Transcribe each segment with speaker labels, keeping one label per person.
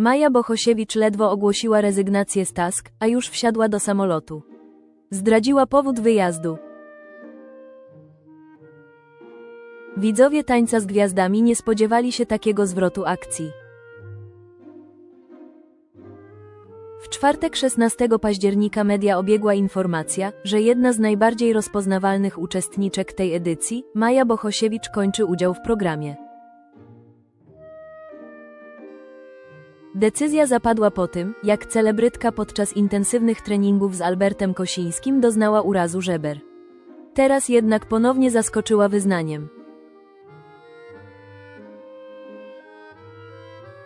Speaker 1: Maja Bohosiewicz ledwo ogłosiła rezygnację z task, a już wsiadła do samolotu. Zdradziła powód wyjazdu. Widzowie tańca z gwiazdami nie spodziewali się takiego zwrotu akcji. W czwartek 16 października media obiegła informacja, że jedna z najbardziej rozpoznawalnych uczestniczek tej edycji, Maja Bohosiewicz kończy udział w programie. Decyzja zapadła po tym, jak celebrytka podczas intensywnych treningów z Albertem Kosińskim doznała urazu żeber. Teraz jednak ponownie zaskoczyła wyznaniem.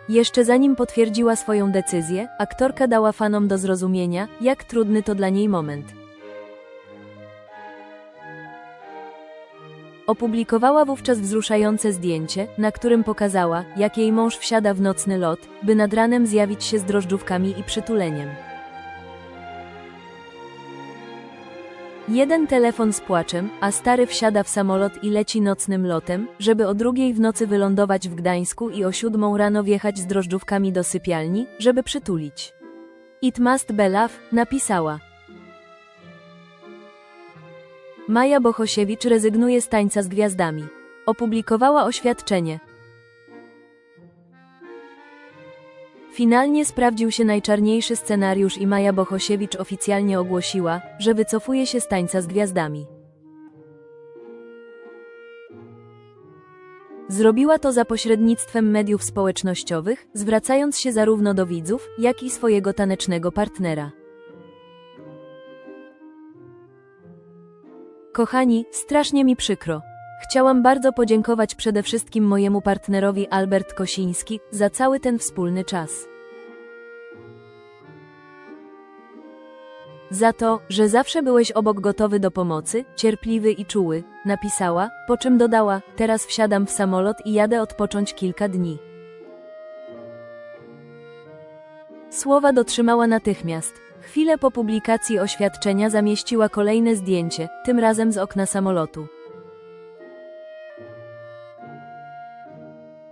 Speaker 1: Jeszcze zanim potwierdziła swoją decyzję, aktorka dała fanom do zrozumienia, jak trudny to dla niej moment. Opublikowała wówczas wzruszające zdjęcie, na którym pokazała, jak jej mąż wsiada w nocny lot, by nad ranem zjawić się z drożdżówkami i przytuleniem. Jeden telefon z płaczem, a stary wsiada w samolot i leci nocnym lotem, żeby o drugiej w nocy wylądować w Gdańsku i o siódmą rano wjechać z drożdżówkami do sypialni, żeby przytulić. It must be love, napisała. Maja Bohosiewicz rezygnuje z tańca z gwiazdami. Opublikowała oświadczenie. Finalnie sprawdził się najczarniejszy scenariusz i Maja Bohosiewicz oficjalnie ogłosiła, że wycofuje się z tańca z gwiazdami. Zrobiła to za pośrednictwem mediów społecznościowych, zwracając się zarówno do widzów, jak i swojego tanecznego partnera. Kochani, strasznie mi przykro. Chciałam bardzo podziękować przede wszystkim mojemu partnerowi Albert Kosiński za cały ten wspólny czas. Za to, że zawsze byłeś obok gotowy do pomocy, cierpliwy i czuły, napisała, po czym dodała: Teraz wsiadam w samolot i jadę odpocząć kilka dni. Słowa dotrzymała natychmiast. Chwilę po publikacji oświadczenia zamieściła kolejne zdjęcie, tym razem z okna samolotu.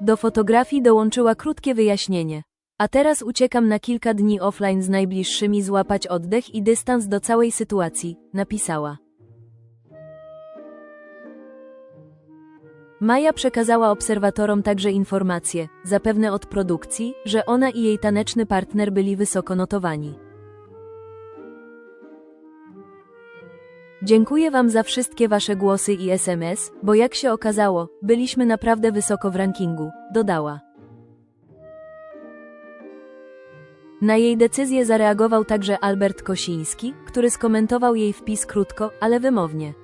Speaker 1: Do fotografii dołączyła krótkie wyjaśnienie. A teraz uciekam na kilka dni offline z najbliższymi złapać oddech i dystans do całej sytuacji, napisała. Maja przekazała obserwatorom także informację, zapewne od produkcji, że ona i jej taneczny partner byli wysoko notowani. Dziękuję Wam za wszystkie Wasze głosy i SMS, bo jak się okazało, byliśmy naprawdę wysoko w rankingu, dodała. Na jej decyzję zareagował także Albert Kosiński, który skomentował jej wpis krótko, ale wymownie.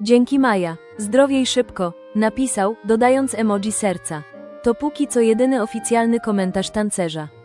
Speaker 1: Dzięki Maja, zdrowiej szybko, napisał, dodając emoji serca. To póki co jedyny oficjalny komentarz tancerza.